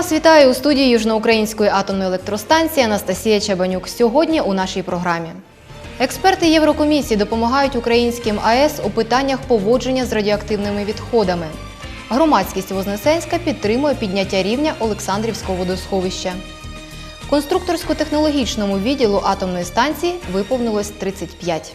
Вас вітаю у студії Южноукраїнської атомної електростанції Анастасія Чабанюк. Сьогодні у нашій програмі. Експерти Єврокомісії допомагають українським АЕС у питаннях поводження з радіоактивними відходами. Громадськість Вознесенська підтримує підняття рівня Олександрівського водосховища. Конструкторсько-технологічному відділу атомної станції виповнилось 35.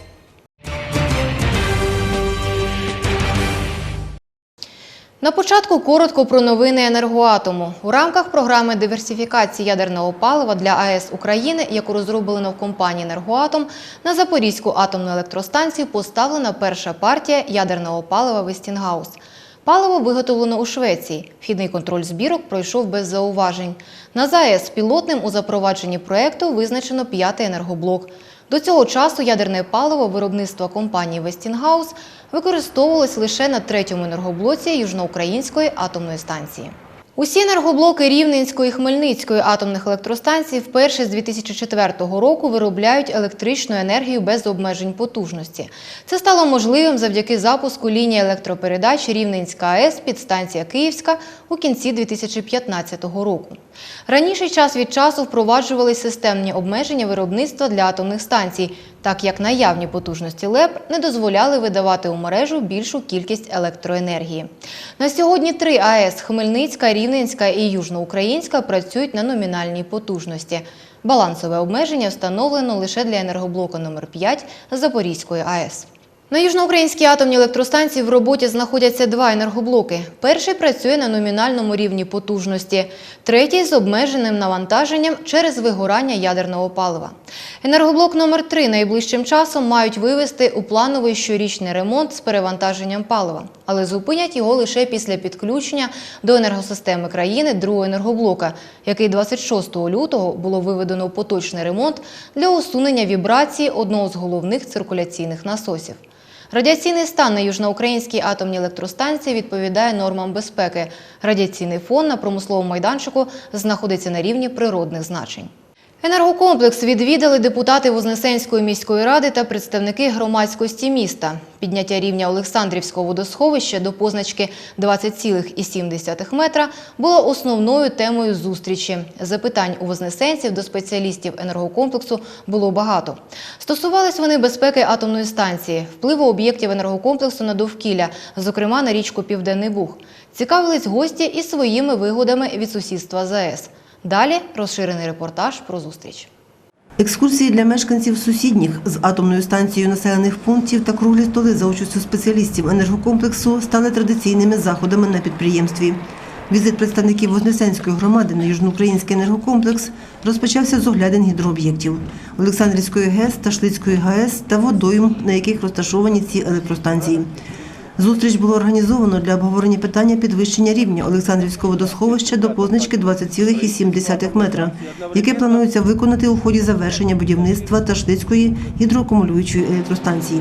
На початку коротко про новини енергоатому. У рамках програми диверсифікації ядерного палива для АЕС України, яку розроблено в компанії Енергоатом, на Запорізьку атомну електростанцію поставлена перша партія ядерного палива Вестінгаус. Паливо виготовлено у Швеції. Вхідний контроль збірок пройшов без зауважень. На ЗАЕС пілотним у запровадженні проекту визначено п'ятий енергоблок. До цього часу ядерне паливо виробництва компанії Вестінгаус використовувалось лише на третьому енергоблоці Южноукраїнської атомної станції. Усі енергоблоки Рівненської і Хмельницької атомних електростанцій вперше з 2004 року виробляють електричну енергію без обмежень потужності. Це стало можливим завдяки запуску лінії електропередач Рівненська АЕС підстанція Київська у кінці 2015 року. Раніше час від часу впроваджували системні обмеження виробництва для атомних станцій, так як наявні потужності ЛЕП не дозволяли видавати у мережу більшу кількість електроенергії. На сьогодні три АЕС Хмельницька, Рівненська і Южноукраїнська працюють на номінальній потужності. Балансове обмеження встановлено лише для енергоблоку номер 5 Запорізької АЕС. На Южноукраїнській атомній електростанції в роботі знаходяться два енергоблоки. Перший працює на номінальному рівні потужності, третій з обмеженим навантаженням через вигорання ядерного палива. Енергоблок номер 3 найближчим часом мають вивести у плановий щорічний ремонт з перевантаженням палива, але зупинять його лише після підключення до енергосистеми країни другого енергоблока, який 26 лютого було виведено у поточний ремонт для усунення вібрації одного з головних циркуляційних насосів. Радіаційний стан на Южноукраїнській атомній електростанції відповідає нормам безпеки. Радіаційний фон на промисловому майданчику знаходиться на рівні природних значень. Енергокомплекс відвідали депутати Вознесенської міської ради та представники громадськості міста. Підняття рівня Олександрівського водосховища до позначки 20,7 метра було основною темою зустрічі. Запитань у вознесенців до спеціалістів енергокомплексу було багато. Стосувались вони безпеки атомної станції, впливу об'єктів енергокомплексу на довкілля, зокрема на річку Південний Буг. Цікавились гості і своїми вигодами від сусідства ЗАЕС. Далі розширений репортаж про зустріч. Екскурсії для мешканців сусідніх з атомною станцією населених пунктів та круглі столи за участю спеціалістів енергокомплексу стали традиційними заходами на підприємстві. Візит представників Вознесенської громади на Южноукраїнський енергокомплекс розпочався з оглядин гідрооб'єктів Олександрівської ГЕС та Шлицької ГАЕС та водойм, на яких розташовані ці електростанції. Зустріч було організовано для обговорення питання підвищення рівня Олександрівського водосховища до позначки 20,7 метра, яке планується виконати у ході завершення будівництва Ташлицької гідроакумулюючої електростанції.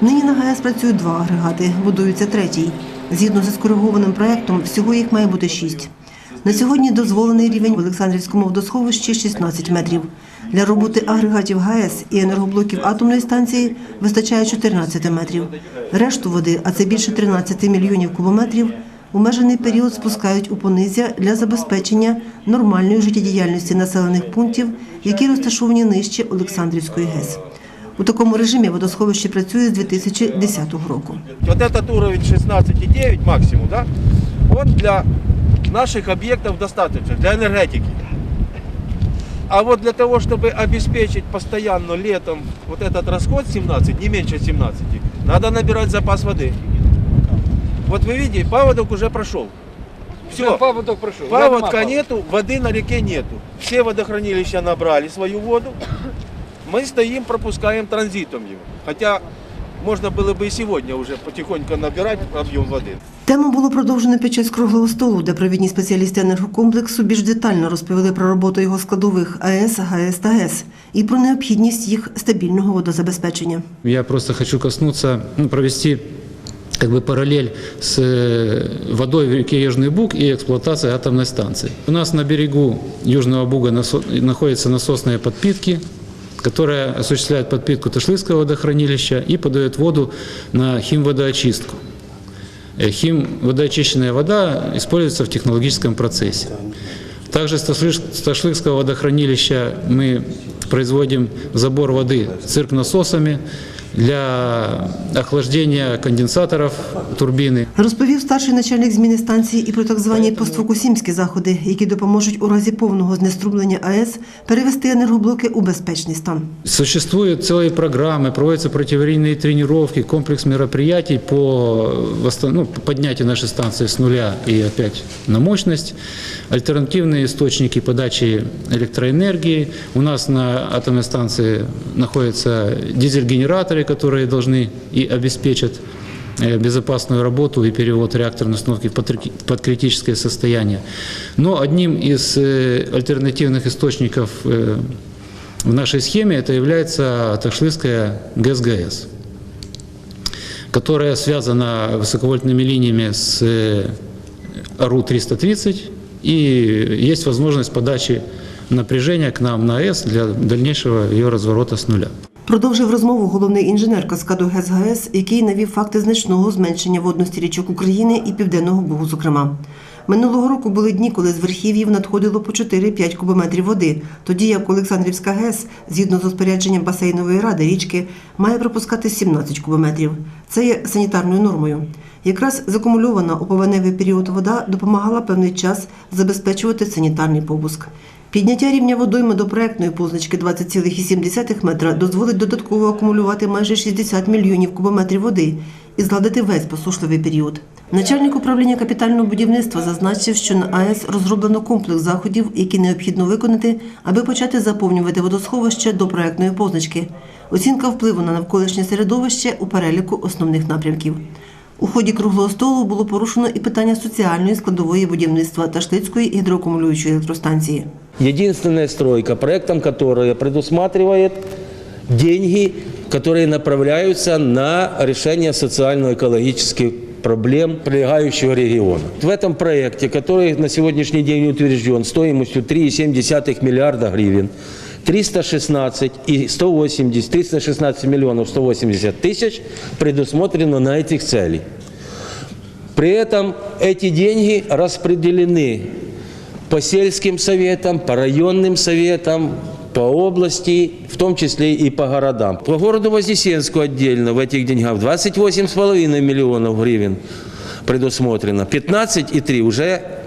Нині на ГАЕС працюють два агрегати, будується третій. Згідно зі скоригованим проєктом, всього їх має бути шість. На сьогодні дозволений рівень в Олександрівському водосховищі 16 метрів. Для роботи агрегатів ГАЕС і енергоблоків атомної станції вистачає 14 метрів. Решту води, а це більше 13 мільйонів кубометрів, у межений період спускають у понизя для забезпечення нормальної життєдіяльності населених пунктів, які розташовані нижче Олександрівської ГЕС. У такому режимі водосховище працює з 2010 року. Вот этот уровень 16,9 максимум, да, он для наших объектов достаточно, для энергетики. А вот для того, чтобы обеспечить постоянно летом вот этот расход 17, не меньше 17, надо набирать запас воды. Вот вы видите, паводок уже прошел. Все, Паводок прошел. паводка нету, воды на реке нету. Все водохранилища набрали свою воду. Мы стоим, пропускаем транзитом его. Хотя можно было бы и сегодня уже потихоньку набирать объем воды. Тему було продовжено під час круглого столу, де провідні спеціалісти енергокомплексу більш детально розповіли про роботу його складових АЕС, ГАЕС та ГЕС і про необхідність їх стабільного водозабезпечення. Я просто хочу коснуться, ну, провести как бы параллель с э, водой в реке Южный Буг и эксплуатацией атомной станции. У нас на берегу Южного Буга насо- находятся насосные подпитки, которая осуществляет подпитку Ташлыцкого водохранилища и подает воду на химводоочистку. Э, Хим, водоочищенная вода используется в технологическом процессе. Также с Ташлыш- Сташлыкского водохранилища мы производим забор воды цирк-насосами для охлаждения конденсаторов турбины. Розповів старший начальник зміни станції і про так звані постфокусімські заходи, які допоможуть у разі повного знеструблення АЕС перевести енергоблоки у безпечний стан. Существуют целые программы, проводятся протиаварийные тренировки, комплекс мероприятий по, восстан- ну, по поднятию нашей станции с нуля и опять на мощность. Альтернативные источники подачи электроэнергии. У нас на атомной станции находятся дизель-генераторы, которые должны и обеспечат э, безопасную работу и перевод реакторной установки под критическое состояние. Но одним из э, альтернативных источников э, в нашей схеме это является Ташлыская ГЭС-ГЭС, которая связана высоковольтными линиями с э, АРУ-330 и есть возможность подачи напряжения к нам на АЭС для дальнейшего ее разворота с нуля. Продовжив розмову головний інженер каскаду ГЕС-ГАЕС, який навів факти значного зменшення водності річок України і Південного Бугу, зокрема. Минулого року були дні, коли з верхів'їв надходило по 4-5 кубометрів води, тоді як Олександрівська ГЕС, згідно з розпорядженням басейнової ради річки, має пропускати 17 кубометрів. Це є санітарною нормою. Якраз закумульована у повеневий період вода допомагала певний час забезпечувати санітарний попуск. Підняття рівня водойми до проектної позначки 20,7 метра дозволить додатково акумулювати майже 60 мільйонів кубометрів води і згладити весь посушливий період. Начальник управління капітального будівництва зазначив, що на АЕС розроблено комплекс заходів, які необхідно виконати, аби почати заповнювати водосховище до проектної позначки. Оцінка впливу на навколишнє середовище у переліку основних напрямків. У ході круглого столу було порушено і питання соціальної складової будівництва Ташлицької гідроакумулюючої електростанції. Единственная стройка, проектом которая предусматривает деньги, которые направляются на решение социально-экологических проблем прилегающего региона. В этом проекте, который на сегодняшний день утвержден стоимостью 3,7 миллиарда гривен, 316 и 180, 316 миллионов 180 тысяч предусмотрено на этих целей. При этом эти деньги распределены по сельским советам, по районным советам, по области, в том числе и по городам. По городу Вознесенску отдельно в этих деньгах 28,5 миллионов гривен предусмотрено. 15,3 уже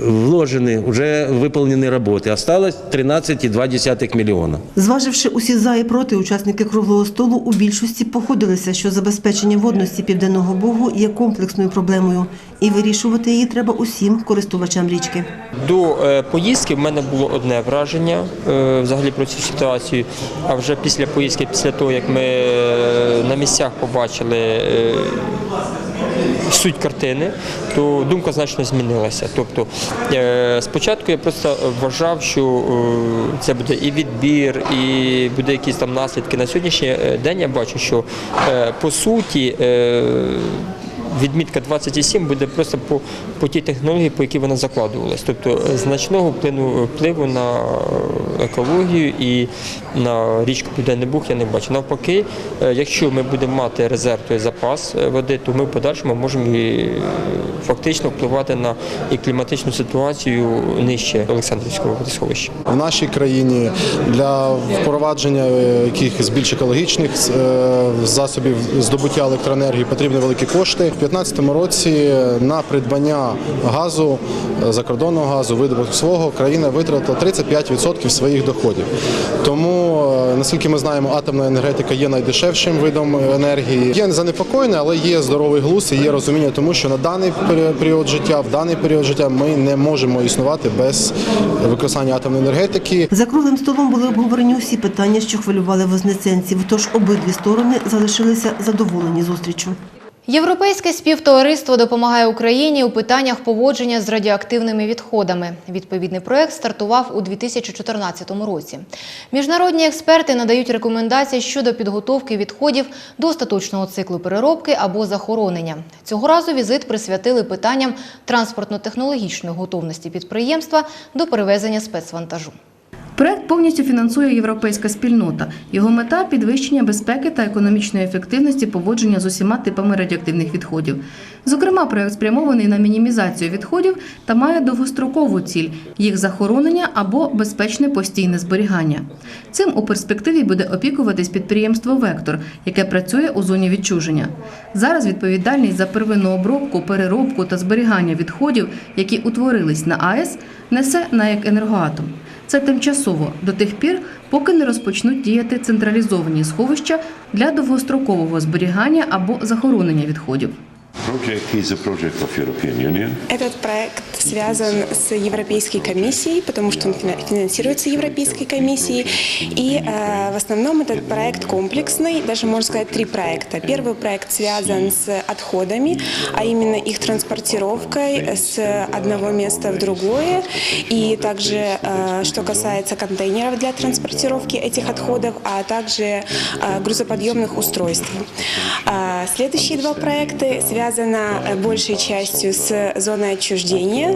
вложены, уже выполнены работы. Осталось 13,2 миллиона. Зваживши усі за і проти, учасники круглого столу у більшості погодилися, що забезпечення водності Південного Бугу є комплексною проблемою, і вирішувати її треба усім користувачам річки. До е, поїздки в мене було одне враження е, взагалі про цю ситуацію. А вже після поїздки, після того як ми е, на місцях побачили е, суть картини, то думка значно змінилася. Тобто е, спочатку я просто вважав, що е, це буде і відбір, і буде якісь там наслідки. На сьогоднішній е, день я бачу, що по суті. Відмітка 27 буде просто по, по тій технології, по якій вона закладувалась. Тобто е, значного впливу, впливу на е, екологію і на річку Південний Буг я не бачу. Навпаки, е, якщо ми будемо мати резерв, той запас води, то ми в подальшому можемо і, фактично впливати на і кліматичну ситуацію нижче Олександрівського водосховища. В нашій країні для впровадження якихось більш екологічних засобів здобуття електроенергії потрібні великі кошти. У 2015 році на придбання газу, е, закордонного газу, видобутку свого країна витратила 35% своїх доходів. Тому, е, наскільки ми знаємо, атомна енергетика є найдешевшим видом енергії. Є занепокоєння, але є здоровий глузд і є розуміння, тому що на даний період життя, в даний період життя ми не можемо існувати без використання атомної енергетики. За круглим столом були обговорені усі питання, що хвилювали вознесенців, тож обидві сторони залишилися задоволені зустрічю. Європейське співтовариство допомагає Україні у питаннях поводження з радіоактивними відходами. Відповідний проект стартував у 2014 році. Міжнародні експерти надають рекомендації щодо підготовки відходів до остаточного циклу переробки або захоронення. Цього разу візит присвятили питанням транспортно-технологічної готовності підприємства до перевезення спецвантажу. Проект повністю фінансує європейська спільнота. Його мета підвищення безпеки та економічної ефективності поводження з усіма типами радіоактивних відходів. Зокрема, проект спрямований на мінімізацію відходів та має довгострокову ціль їх захоронення або безпечне постійне зберігання. Цим у перспективі буде опікуватись підприємство Вектор, яке працює у зоні відчуження. Зараз відповідальність за первинну обробку, переробку та зберігання відходів, які утворились на АЕС, несе НАЕК «Енергоатом». Це тимчасово до тих пір, поки не розпочнуть діяти централізовані сховища для довгострокового зберігання або захоронення відходів. Цей проект связан с Европейской комиссией, потому что он фина- финансируется Европейской комиссией. И э, в основном этот проект комплексный, даже можно сказать три проекта. Первый проект связан с отходами, а именно их транспортировкой с одного места в другое. И также, э, что касается контейнеров для транспортировки этих отходов, а также э, грузоподъемных устройств. А Следующие два проекта связаны э, большей частью с зоной отчуждения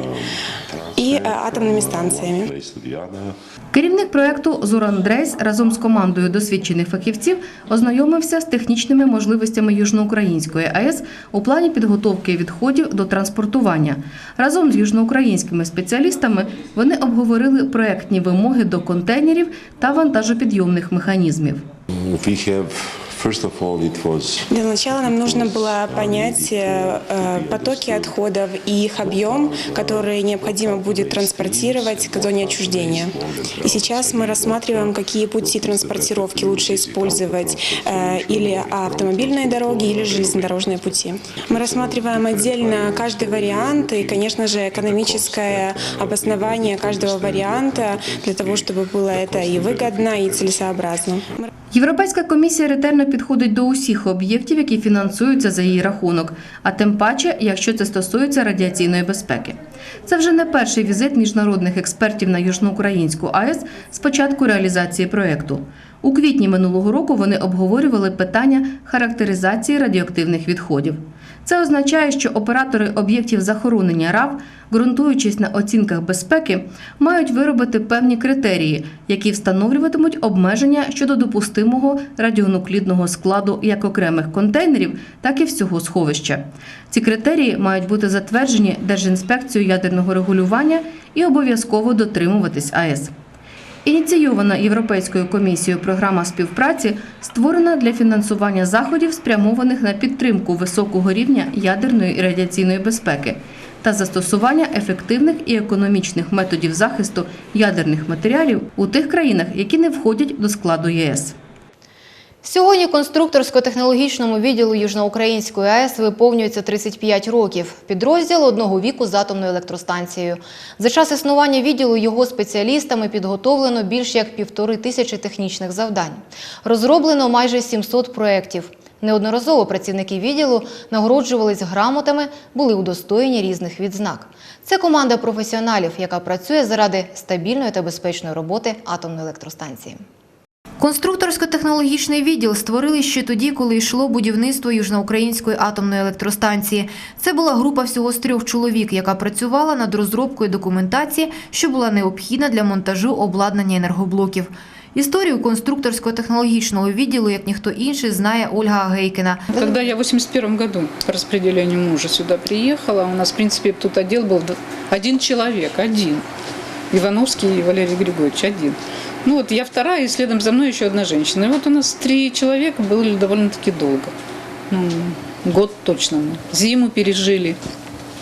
и атомными станциями. Place to the other. Керівник проекту Зоран Дрейс разом з командою досвідчених фахівців ознайомився з технічними можливостями Южноукраїнської АЕС у плані підготовки відходів до транспортування. Разом з южноукраїнськими спеціалістами вони обговорили проектні вимоги до контейнерів та вантажопідйомних механізмів. We have, first of all, it was Для начала нам нужно было понять э, э, потоки отходов и их объем, который необходимо будет транспортировать к зоне отчуждения. И сейчас мы рассматриваем, какие пути транспортировки лучше использовать, э, или автомобильные дороги, или железнодорожные пути. Мы рассматриваем отдельно каждый вариант и, конечно же, экономическое обоснование каждого варианта для того, чтобы было это и выгодно, и целесообразно. Мы Європейська комісія ретельно підходить до усіх об'єктів, які фінансуються за її рахунок, а тим паче, якщо це стосується радіаційної безпеки. Це вже не перший візит міжнародних експертів на Южноукраїнську АЕС з початку реалізації проєкту. У квітні минулого року вони обговорювали питання характеризації радіоактивних відходів. Це означає, що оператори об'єктів захоронення РАВ, ґрунтуючись на оцінках безпеки, мають виробити певні критерії, які встановлюватимуть обмеження щодо допустимого радіонуклідного складу як окремих контейнерів, так і всього сховища. Ці критерії мають бути затверджені Держінспекцією ядерного регулювання і обов'язково дотримуватись АЕС. Ініційована Європейською комісією програма співпраці створена для фінансування заходів, спрямованих на підтримку високого рівня ядерної і радіаційної безпеки та застосування ефективних і економічних методів захисту ядерних матеріалів у тих країнах, які не входять до складу ЄС. Сьогодні конструкторсько-технологічному відділу Южноукраїнської АЕС виповнюється 35 років. Підрозділ одного віку з атомною електростанцією. За час існування відділу його спеціалістами підготовлено більш як півтори тисячі технічних завдань. Розроблено майже 700 проєктів. Неодноразово працівники відділу нагороджувались грамотами, були удостоєні різних відзнак. Це команда професіоналів, яка працює заради стабільної та безпечної роботи атомної електростанції. Конструкторсько-технологічний відділ створили ще тоді, коли йшло будівництво Южноукраїнської атомної електростанції. Це була група всього з трьох чоловік, яка працювала над розробкою документації, що була необхідна для монтажу обладнання енергоблоків. Історію конструкторсько-технологічного відділу, як ніхто інший, знає Ольга Гейкіна. Когда я в 81 году по распределению мужа сюда приехала, у нас, в принципе, тут был д- один человек, один. Ивановский Валерий Григорьевич, один. Ну вот я вторая, и следом за мной еще одна женщина. И вот у нас три человека были довольно-таки долго. Ну, год точно. мы Зиму пережили.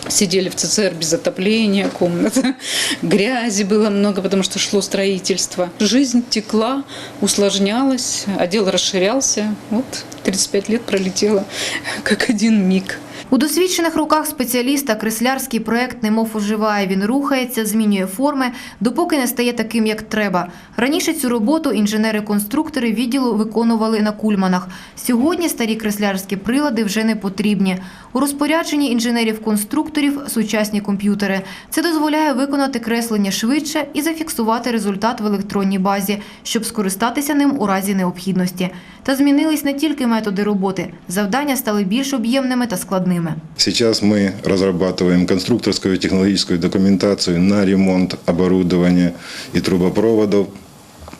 Сидели в ЦЦР без отопления, комната. Грязи было много, потому что шло строительство. Жизнь текла, усложнялась, отдел расширялся. Вот 35 лет пролетело, как один миг. У досвідчених руках спеціаліста креслярський проект немов оживає. Він рухається, змінює форми, допоки не стає таким, як треба. Раніше цю роботу інженери-конструктори відділу виконували на кульманах. Сьогодні старі креслярські прилади вже не потрібні. У розпорядженні інженерів-конструкторів сучасні комп'ютери. Це дозволяє виконати креслення швидше і зафіксувати результат в електронній базі, щоб скористатися ним у разі необхідності. Та змінились не тільки методи роботи. Завдання стали більш об'ємними та складними Сейчас мы разрабатываем конструкторскую и технологическую документацию на ремонт оборудования и трубопроводов,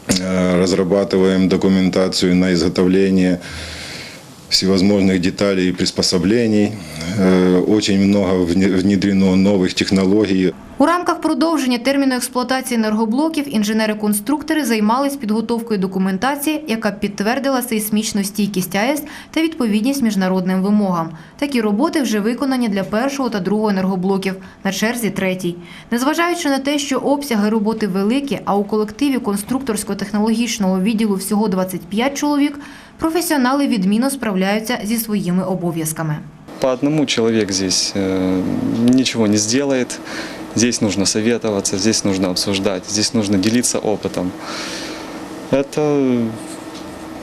Э, разрабатываем документацию на изготовление всевозможных деталей и приспособлений. Э, Очень много вне- внедрено новых технологий. У рамках продовження терміну експлуатації енергоблоків інженери-конструктори займались підготовкою документації, яка б підтвердила сейсмічну стійкість АЕС та відповідність міжнародним вимогам. Такі роботи вже виконані для першого та другого енергоблоків, на черзі третій. Незважаючи на те, що обсяги роботи великі, а у колективі конструкторсько-технологічного відділу всього 25 чоловік, професіонали відмінно справляються зі своїми обов'язками. По одному человек здесь э, ничего не сделает. Здесь нужно советоваться, здесь нужно обсуждать, здесь нужно делиться опытом. Это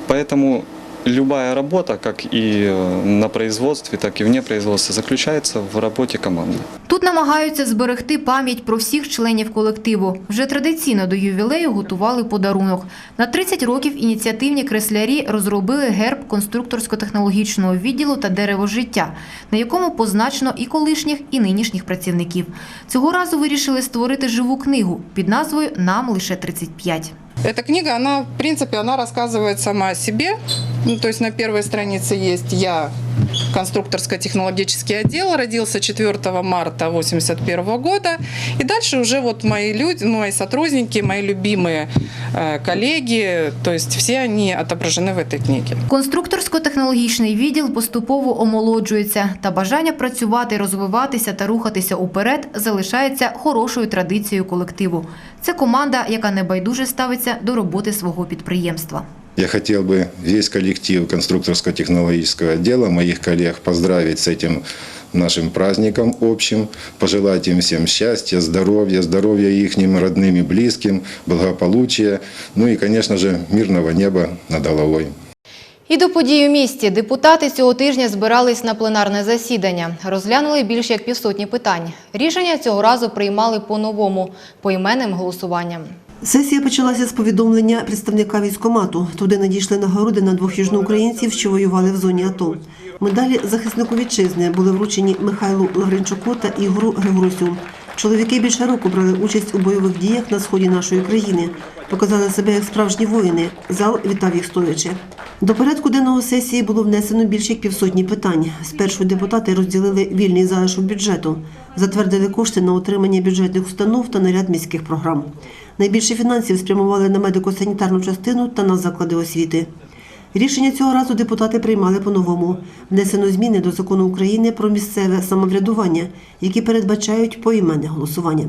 поэтому любая работа, как и э, на производстве, так и вне производства, заключается в работе команды. Тут намагаються зберегти пам'ять про всіх членів колективу. Вже традиційно до ювілею готували подарунок. На 30 років ініціативні креслярі розробили герб конструкторсько-технологічного відділу та дерево життя, на якому позначено і колишніх, і нинішніх працівників. Цього разу вирішили створити живу книгу під назвою Нам лише 35. Эта книга, она, в принципе, она рассказывает сама о себе. Ну, то есть на первой странице есть я, конструкторско-технологический отдел, родился 4 марта 1981 года. И дальше уже вот мои люди, ну, мои сотрудники, мои любимые э, коллеги, то есть все они отображены в этой книге. Конструкторсько-технологічний відділ поступово омолоджується, та бажання працювати, розвиватися та рухатися уперед залишається хорошою традицією колективу. Це команда, яка небайдуже ставиться до роботи свого підприємства. Я хотел бы весь коллектив конструкторско-технологического отдела, моих коллег, поздравить с этим нашим праздником общим, пожелать им всем счастья, здоровья, здоровья их родным и близким, благополучия, ну и, конечно же, мирного неба над головой. І до подій у місті депутати цього тижня збирались на пленарне засідання. Розглянули більше як півсотні питань. Рішення цього разу приймали по-новому, поіменним голосуванням. Сесія почалася з повідомлення представника військомату. Туди надійшли нагороди на двох южноукраїнців, що воювали в зоні АТО. Медалі захиснику вітчизни були вручені Михайлу Лагринчуку та Ігору Григорусю. Чоловіки більше року брали участь у бойових діях на сході нашої країни. Показали себе як справжні воїни. Зал вітав їх стоячи. До порядку денного сесії було внесено більше як півсотні питань. Спершу депутати розділили вільний залишок бюджету, затвердили кошти на утримання бюджетних установ та на ряд міських програм. Найбільше фінансів спрямували на медико-санітарну частину та на заклади освіти. Рішення цього разу депутати приймали по-новому. Внесено зміни до закону України про місцеве самоврядування, які передбачають поіменне голосування.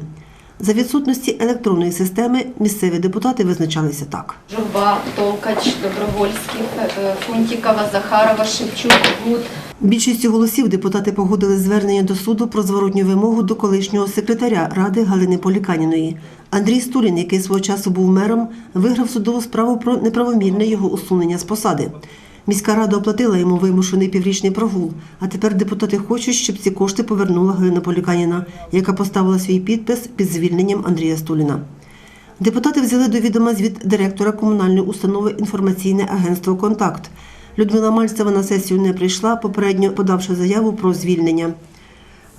За відсутності електронної системи місцеві депутати визначалися так. Журба, Толкач, Добровольський, Фе- Фунтікова, Захарова, Шевчук, Гуд. Більшістю голосів депутати погодили звернення до суду про зворотню вимогу до колишнього секретаря ради Галини Поліканіної. Андрій Стулін, який свого часу був мером, виграв судову справу про неправомірне його усунення з посади. Міська рада оплатила йому вимушений піврічний прогул, а тепер депутати хочуть, щоб ці кошти повернула Галина Поліканіна, яка поставила свій підпис під звільненням Андрія Стуліна. Депутати взяли до відома звіт директора комунальної установи інформаційне агентство Контакт. Людмила Мальцева на сесію не прийшла, попередньо подавши заяву про звільнення.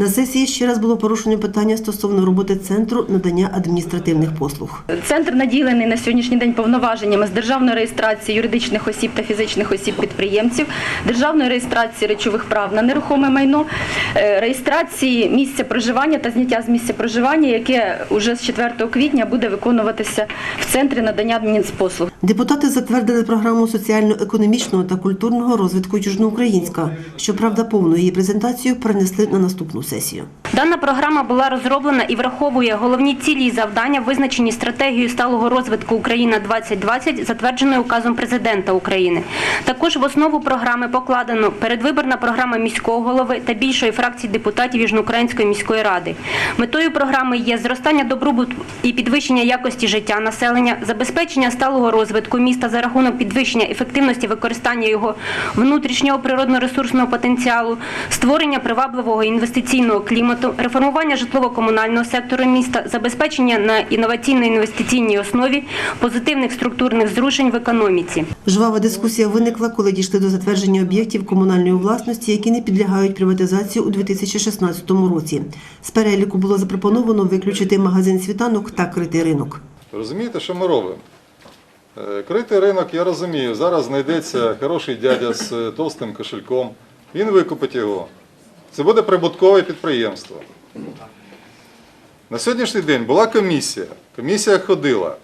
На сесії ще раз було порушено питання стосовно роботи центру надання адміністративних послуг. Центр наділений на сьогоднішній день повноваженнями з державної реєстрації юридичних осіб та фізичних осіб підприємців, державної реєстрації речових прав на нерухоме майно, е, реєстрації місця проживання та зняття з місця проживання, яке уже з 4 квітня буде виконуватися в центрі надання адмінпослуг. Депутати затвердили програму соціально-економічного та культурного розвитку Южноукраїнська. Щоправда, повну її презентацію перенесли на наступну сесію. Дана програма була розроблена і враховує головні цілі і завдання, визначені стратегією сталого розвитку Україна 2020, затвердженою указом президента України. Також в основу програми покладено передвиборна програма міського голови та більшої фракції депутатів Южноукраїнської міської ради. Метою програми є зростання добробуту і підвищення якості життя населення, забезпечення сталого розвитку міста за рахунок підвищення ефективності використання його внутрішнього природно-ресурсного потенціалу, створення привабливого інвестиційного клімату, реформування житлово-комунального сектору міста, забезпечення на інноваційно-інвестиційній основі позитивних структурних зрушень в економіці. Жвава дискусія виникла, коли дійшли до затвердження об'єктів комунальної власності, які не підлягають приватизації у 2016 році. З переліку було запропоновано виключити магазин світанок та критий ринок. Розумієте, що ми робимо? Е, Критий ринок, я розумію, зараз знайдеться хороший дядя з е, товстим кошельком, він викупить його. Це буде прибуткове підприємство. На сьогоднішній день була комісія. Комісія ходила.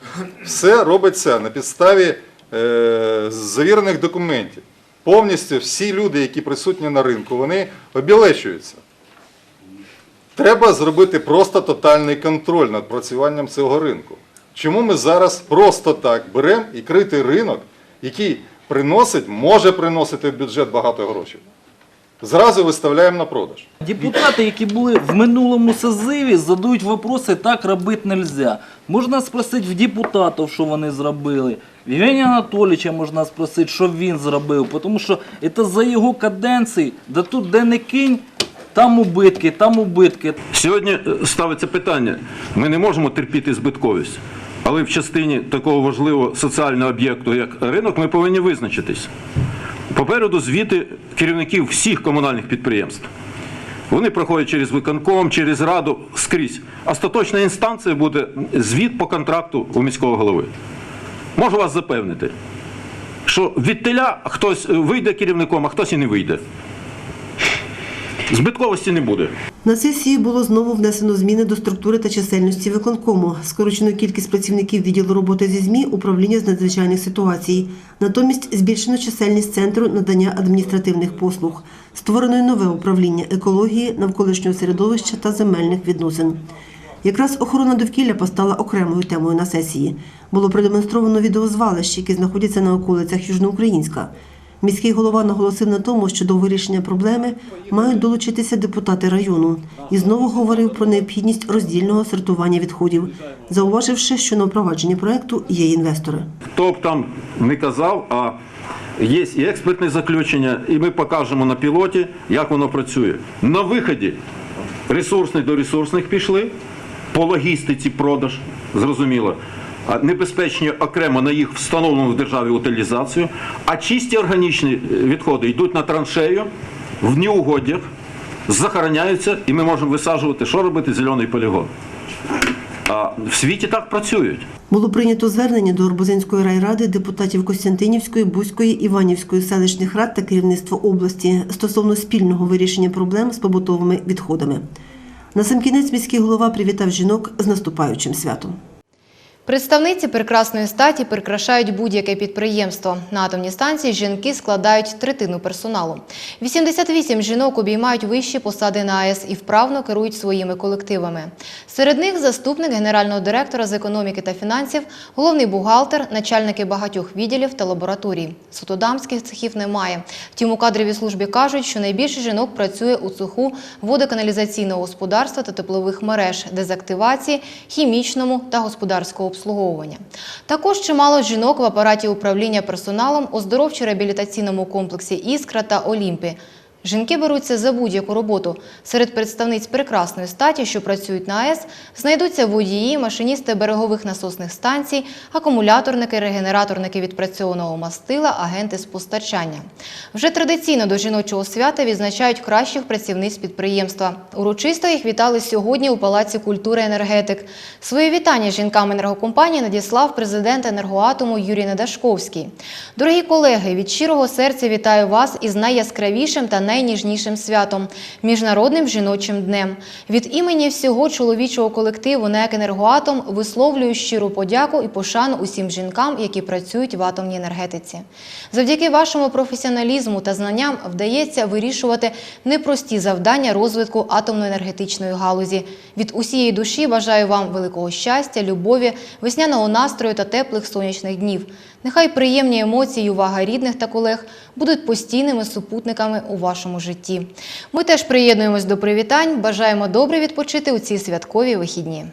Все робиться на підставі е, завірених документів. Повністю всі люди, які присутні на ринку, вони обілечуються. Треба зробити просто тотальний контроль над працюванням цього ринку. Чому ми зараз просто так беремо і критий ринок, який приносить, може приносити в бюджет багато грошей, зразу виставляємо на продаж. Депутати, які були в минулому созиві, задають вопроси, так робити нельзя. Можна спросити в депутатів, що вони зробили. В Євгенія Анатолійовича можна спросити, що він зробив, тому що це за його каденції, да тут де не кинь, там убитки, там убитки. Сьогодні е, ставиться питання. Ми не можемо терпіти збитковість, але в частині такого важливого соціального об'єкту, як ринок, ми повинні визначитись. Попереду звіти керівників всіх комунальних підприємств. Вони проходять через виконком, через раду скрізь. Остаточна інстанція буде звіт по контракту у міського голови. Можу вас запевнити, що від теля хтось е, вийде керівником, а хтось і не вийде. Збитковості не буде. На сесії було знову внесено зміни до структури та чисельності виконкому. Скорочено кількість працівників відділу роботи зі ЗМІ управління з надзвичайних ситуацій. Натомість збільшено чисельність центру надання адміністративних послуг. Створено й нове управління екології, навколишнього середовища та земельних відносин. Якраз охорона довкілля постала окремою темою на сесії. Було продемонстровано відеозвалища, які знаходяться на околицях Южноукраїнська. Міський голова наголосив на тому, що до вирішення проблеми мають долучитися депутати району і знову говорив про необхідність роздільного сортування відходів, зауваживши, що на впровадження проекту є інвестори. Хто б там не казав, а є і експертне заключення, і ми покажемо на пілоті, як воно працює. На виході ресурсних до ресурсних пішли, по логістиці продаж, зрозуміло. Небезпечні окремо на їх встановлену в державі утилізацію, а чисті органічні е, відходи йдуть на траншею в неугоддях, захороняються, і ми можемо висаджувати, що робити зелений полігон. А в світі так працюють. Було прийнято звернення до Орбузинської райради депутатів Костянтинівської, Бузької, Іванівської селищних рад та керівництва області стосовно спільного вирішення проблем з побутовими відходами. Насамкінець міський голова привітав жінок з наступаючим святом. Представниці прекрасної статі прикрашають будь-яке підприємство. На атомній станції жінки складають третину персоналу. 88 жінок обіймають вищі посади на АЕС і вправно керують своїми колективами. Серед них заступник генерального директора з економіки та фінансів, головний бухгалтер, начальники багатьох відділів та лабораторій. Сотодамських цехів немає. Втім, у кадровій службі кажуть, що найбільше жінок працює у цеху водоканалізаційного господарства та теплових мереж, дезактивації, хімічному та господарського обслуговування. Також чимало жінок в апараті управління персоналом у здоровчо-реабілітаційному комплексі Іскра та Олімпі. Жінки беруться за будь-яку роботу. Серед представниць прекрасної статі, що працюють на АЕС, знайдуться водії, машиністи берегових насосних станцій, акумуляторники, регенераторники відпрацьованого мастила, агенти з постачання. Вже традиційно до жіночого свята відзначають кращих працівниць підприємства. Урочисто їх вітали сьогодні у Палаці культури енергетик. Свої вітання жінкам енергокомпанії надіслав президент енергоатому Юрій Недашковський. Дорогі колеги, від щирого серця вітаю вас із найяскравішим та найніжнішим святом міжнародним жіночим днем. Від імені всього чоловічого колективу НЕК «Енергоатом» висловлюю щиру подяку і пошану усім жінкам, які працюють в атомній енергетиці. Завдяки вашому професіоналізму та знанням вдається вирішувати непрості завдання розвитку атомно-енергетичної галузі. Від усієї душі бажаю вам великого щастя, любові, весняного настрою та теплих сонячних днів. Нехай приємні емоції увага рідних та колег будуть постійними супутниками у вашому житті. Ми теж приєднуємось до привітань. Бажаємо добре відпочити у ці святкові вихідні.